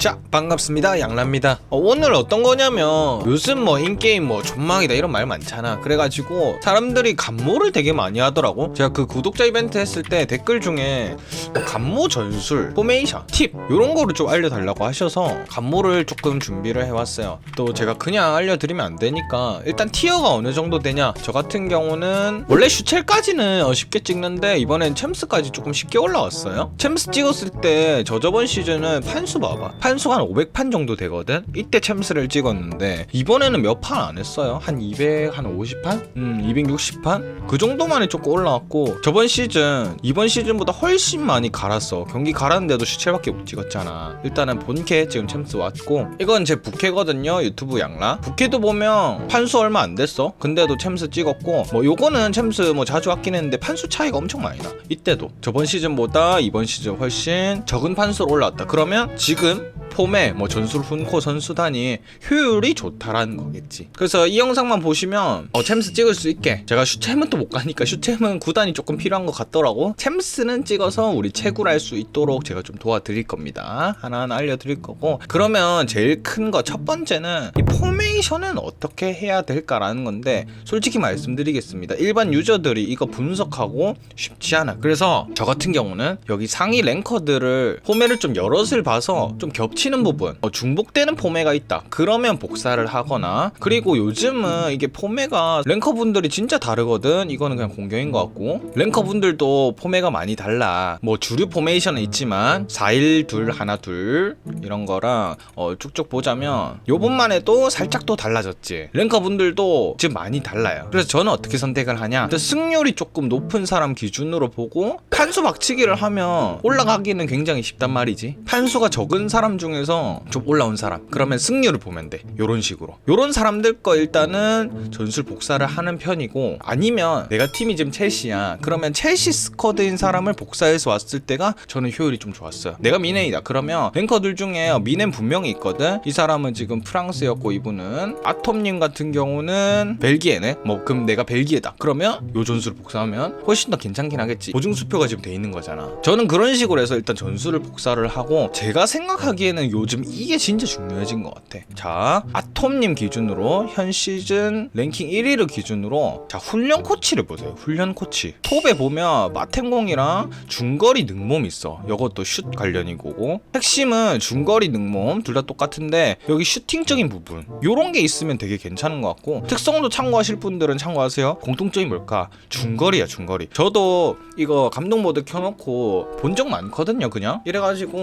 자 반갑습니다. 양라입니다. 어, 오늘 어떤 거냐면 요즘 뭐 인게임 뭐 존망이다 이런 말 많잖아. 그래가지고 사람들이 간모를 되게 많이 하더라고. 제가 그 구독자 이벤트 했을 때 댓글 중에 뭐 간모 전술 포메이션 팁 이런 거를 좀 알려달라고 하셔서 간모를 조금 준비를 해왔어요. 또 제가 그냥 알려드리면 안 되니까 일단 티어가 어느 정도 되냐? 저 같은 경우는 원래 슈첼까지는 어, 쉽게 찍는데 이번엔 챔스까지 조금 쉽게 올라왔어요. 챔스 찍었을 때 저 저번 시즌은 판수 봐봐 판수가 한 500판 정도 되거든? 이때 챔스를 찍었는데 이번에는 몇 판 안 했어요? 한 200, 한 50판? 음 260판? 그 정도만에 조금 올라왔고 저번 시즌 이번 시즌보다 훨씬 많이 갈았어. 경기 갈았는데도 슈첼밖에 못 찍었잖아. 일단은 본캐 지금 챔스 왔고 이건 제 부캐거든요 유튜브 양라. 부캐도 보면 판수 얼마 안 됐어. 근데도 챔스 찍었고 뭐 요거는 챔스 뭐 자주 왔긴 했는데 판수 차이가 엄청 많이 나. 이때도. 저번 시즌보다 이번 시즌 훨씬 적은 판수로 올라왔다. 그러면 지금 폼에 뭐 전술 훈코 선수단이 효율이 좋다라는 거겠지. 그래서 이 영상만 보시면 어 챔스 찍을 수 있게 제가 슈챔은 또 못 가니까 슈챔은 구단이 조금 필요한 것 같더라고. 챔스는 찍어서 우리 채굴할 수 있도록 제가 좀 도와드릴 겁니다. 하나하나 알려드릴 거고 그러면 제일 큰 거 첫 번째는 이 포메이션은 어떻게 해야 될까라는 건데 솔직히 말씀드리겠습니다. 일반 유저들이 이거 분석하고 쉽지 않아. 그래서 저 같은 경우는 여기 상위 랭커들을 포메를 좀 여럿을 봐서 좀 겹치는 부분 어, 중복되는 포메가 있다. 그러면 복사를 하거나 그리고 요즘은 이게 포메가 랭커분들이 진짜 다르거든. 이거는 그냥 공경인 것 같고 랭커분들도 포메가 많이 달라. 뭐 주류 포메이션은 있지만 4일 둘 하나 둘 이런 거랑 어, 쭉쭉 보자면 요번만 해도 살짝 또 달라졌지. 랭커분들도 지금 많이 달라요. 그래서 저는 어떻게 선택을 하냐? 승률이 조금 높은 사람 기준으로 보고 판수 박치기를 하면 올라가기는 굉장히 쉽단 말이지. 판수가 적은 사람 중에 서 좀 올라온 사람. 그러면 승률을 보면 돼. 요런 식으로. 요런 사람들 거 일단은 전술 복사를 하는 편이고 아니면 내가 팀이 지금 첼시야. 그러면 첼시 스쿼드인 사람을 복사해서 왔을 때가 저는 효율이 좀 좋았어요. 내가 미네이다. 그러면 랭커들 중에 미넨 분명히 있거든. 이 사람은 지금 프랑스였고 이분은 아톰님 같은 경우는 벨기에네. 뭐 그럼 내가 벨기에다. 그러면 요 전술을 복사하면 훨씬 더 괜찮긴 하겠지. 보증 수표가 지금 돼 있는 거잖아. 저는 그런 식으로 해서 일단 전술을 복사를 하고 제가 생각하기에는 요즘 이게 진짜 중요해진 것 같아. 자, 아톰님 기준으로 현 시즌 랭킹 1위를 기준으로 자 훈련 코치를 보세요. 훈련 코치. 톱에 보면 마템공이랑 중거리 능몸 있어. 이것도 슛 관련이고 핵심은 중거리 능몸 둘 다 똑같은데 여기 슈팅적인 부분 요런 게 있으면 되게 괜찮은 것 같고 특성도 참고하실 분들은 참고하세요. 공통점이 뭘까? 중거리야 중거리. 저도 이거 감독 모드 켜놓고 본 적 많거든요 그냥 이래가지고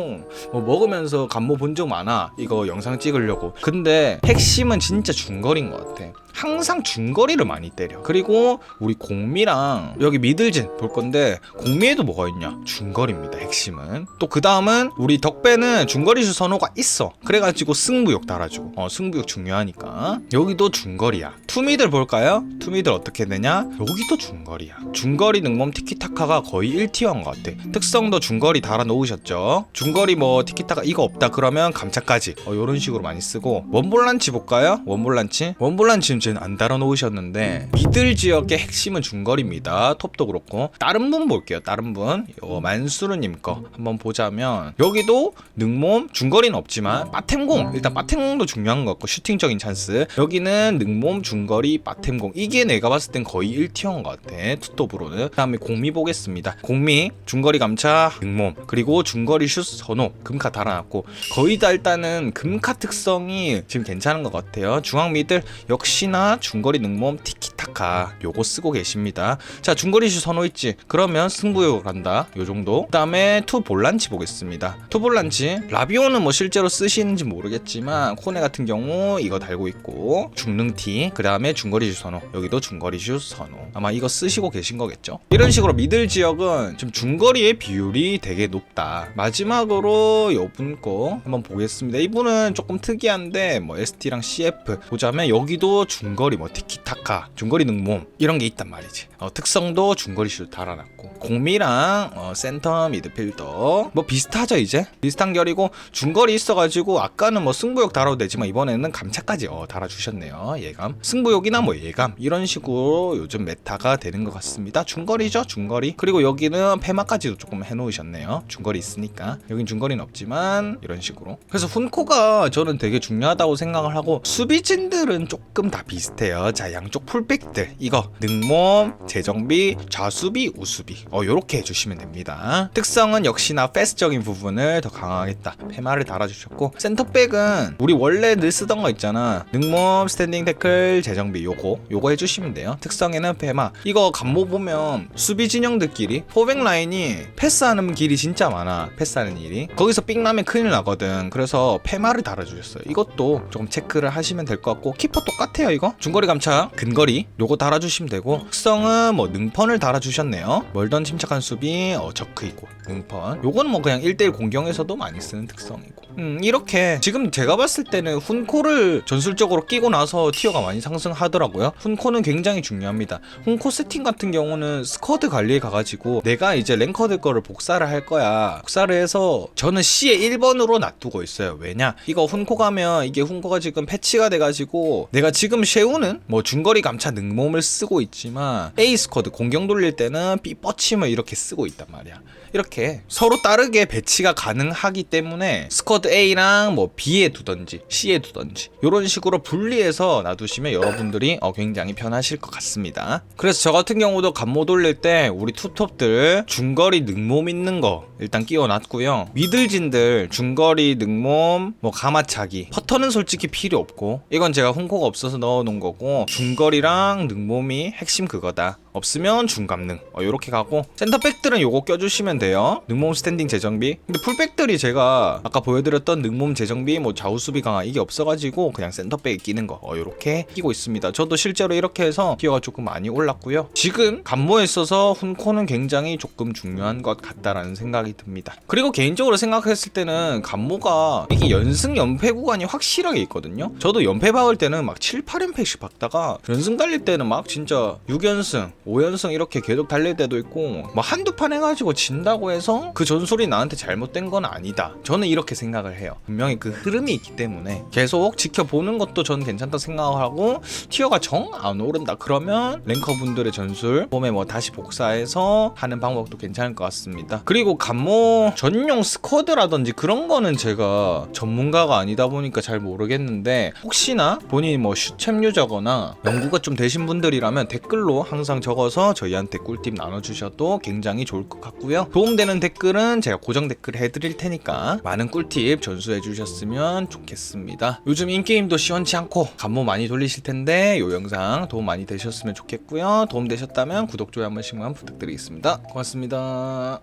뭐 먹으면서 간모 본적 많아. 이거 영상 찍으려고. 근데 핵심은 진짜 중거리인 것 같아 항상 중거리를 많이 때려. 그리고 우리 공미랑 여기 미들진 볼 건데 공미에도 뭐가 있냐? 중거리입니다 핵심은. 또 그 다음은 우리 덕배는 중거리 슛 선호가 있어. 그래가지고 승부욕 달아주고. 어 승부욕 중요하니까. 여기도 중거리야. 투미들 볼까요? 투미들 어떻게 되냐? 여기도 중거리야. 중거리 능몸 티키타카가 거의 1티어인 것 같아. 특성도 중거리 달아 놓으셨죠? 중거리 뭐 티키타카 이거 없다 그러면 감차까지. 어 요런 식으로 많이 쓰고. 원볼란치 볼까요? 원볼란치? 원볼란치는 안 달아 놓으셨는데 미들 지역의 핵심은 중거리입니다. 톱도 그렇고. 다른 분 볼게요. 다른 분. 요 만수르님 거 한번 보자면 여기도 능몸 중거리는 없지만 빠템공. 일단 빠템공도 중요한 것 같고 슈팅적인 찬스. 여기는 능몸 중거리 빠템공. 이게 내가 봤을 땐 거의 1티어인 것 같아. 투톱으로는. 그 다음에 공미 보겠습니다. 공미 중거리 감차 능몸 그리고 중거리 슛 선호. 금카 달아놨고. 거의 다 일단은 금카 특성이 지금 괜찮은 것 같아요. 중앙 미들 역시나 중거리 능몸 티키 타카 요거 쓰고 계십니다. 자 중거리 슛 선호 있지? 그러면 승부욕 간다. 요 정도. 그 다음에 투 볼란치 보겠습니다. 투 볼란치. 라비오는 뭐 실제로 쓰시는지 모르겠지만 코네 같은 경우 이거 달고 있고 중능티 그 다음에 중거리 슛 선호. 여기도 중거리 슛 선호. 아마 이거 쓰시고 계신 거겠죠? 이런 식으로 미들 지역은 지금 중거리의 비율이 되게 높다. 마지막으로 요분 거 한번 보겠습니다. 이분은 조금 특이한데 뭐 ST랑 CF 보자면 여기도 중거리 뭐 티키타카. 중거리 중거리 능몸 이런 게 있단 말이지. 어, 특성도 중거리 슛 달아놨고 공미랑 어, 센터 미드필더 뭐 비슷하죠 이제? 비슷한 결이고 중거리 있어가지고 아까는 뭐 승부욕 달아도 되지만 이번에는 감차까지 어, 달아주셨네요 예감. 승부욕이나 뭐 예감 이런 식으로 요즘 메타가 되는 것 같습니다. 중거리죠 중거리. 그리고 여기는 페마까지도 조금 해놓으셨네요. 중거리 있으니까. 여긴 중거리는 없지만 이런 식으로. 그래서 훈코가 저는 되게 중요하다고 생각을 하고 수비진들은 조금 다 비슷해요. 자 양쪽 풀백 들 이거 능몸 재정비 좌수비 우수비. 어 요렇게 해주시면 됩니다. 특성은 역시나 패스적인 부분을 더 강화하겠다. 페마를 달아주셨고 센터백은 우리 원래 늘 쓰던 거 있잖아. 능몸 스탠딩 태클 재정비 요거. 요거 해주시면 돼요. 특성에는 페마 이거 간모 보면 수비 진영들끼리 포백 라인이 패스하는 길이 진짜 많아. 패스하는 일이. 거기서 삑 나면 큰일 나거든. 그래서 페마를 달아주셨어요. 이것도 조금 체크를 하시면 될 것 같고 키퍼 똑같아요 이거? 중거리 감차 근거리 요거 달아주시면 되고. 특성은 뭐 능펀을 달아주셨네요. 멀던 침착한 수비 어 저크이고 능펀. 요건 뭐 그냥 1대1 공경에서도 많이 쓰는 특성이고. 음 이렇게 지금 제가 봤을 때는 훈코를 전술적으로 끼고 나서 티어가 많이 상승하더라고요. 훈코는 굉장히 중요합니다. 훈코 세팅 같은 경우는 스쿼드 관리에 가가지고 내가 이제 랭커드 거를 복사를 할 거야. 복사를 해서 저는 C에 1번으로 놔두고 있어요. 왜냐? 이거 훈코 가면 이게 훈코가 지금 패치가 돼가지고 내가 지금 쉐우는 뭐 중거리 감차 능 몸을 쓰고 있지만 A 스쿼드 공격 돌릴 때는 B 뻗침을 이렇게 쓰고 있단 말이야 이렇게 서로 다르게 배치가 가능하기 때문에 스쿼드 A랑 뭐 B에 두던지 C에 두던지 이런 식으로 분리해서 놔두시면 여러분들이 어, 굉장히 편하실 것 같습니다. 그래서 저 같은 경우도 간모 돌릴 때 우리 투톱들 중거리 능몸 있는 거 일단 끼워놨고요. 미들진들 중거리 능몸 뭐 가마차기 퍼터는 솔직히 필요 없고 이건 제가 홍코가 없어서 넣어놓은 거고 중거리랑 능몸이 핵심 그거다. 없으면 중감능. 어, 요렇게 가고 센터백들은 요거 껴주시면 돼요. 능몸 스탠딩 재정비. 근데 풀백들이 제가 아까 보여드렸던 능몸 재정비 뭐 좌우 수비 강화 이게 없어가지고 그냥 센터백에 끼는 거. 어, 요렇게 끼고 있습니다. 저도 실제로 이렇게 해서 티어가 조금 많이 올랐고요. 지금 간모에 있어서 훈코는 굉장히 조금 중요한 것 같다라는 생각이 듭니다. 그리고 개인적으로 생각했을 때는 간모가 이게 연승 연패 구간이 확실하게 있거든요. 저도 연패 박을 때는 막 7, 8연패씩 박다가 연승 달릴 때는 막 진짜 6연승 5연승 이렇게 계속 달릴 때도 있고 뭐 한두 판 해가지고 진다고 해서 그 전술이 나한테 잘못된 건 아니다. 저는 이렇게 생각을 해요. 분명히 그 흐름이 있기 때문에. 계속 지켜보는 것도 전 괜찮다 생각을 하고 티어가 정 안 오른다 그러면 랭커분들의 전술 봄에 뭐 다시 복사해서 하는 방법도 괜찮을 것 같습니다. 그리고 간모 전용 스쿼드라든지 그런 거는 제가 전문가가 아니다 보니까 잘 모르겠는데 혹시나 본인이 뭐 슈챔 유저거나 연구가 좀 되신 분들이라면 댓글로 항상 적어 서 저희한테 꿀팁 나눠주셔도 굉장히 좋을 것 같고요. 도움되는 댓글은 제가 고정 댓글 해드릴 테니까 많은 꿀팁 전수해 주셨으면 좋겠습니다. 요즘 인게임도 시원치 않고 간모 많이 돌리실 텐데 이 영상 도움 많이 되셨으면 좋겠고요. 도움 되셨다면 구독, 좋아요 한 번씩만 부탁드리겠습니다. 고맙습니다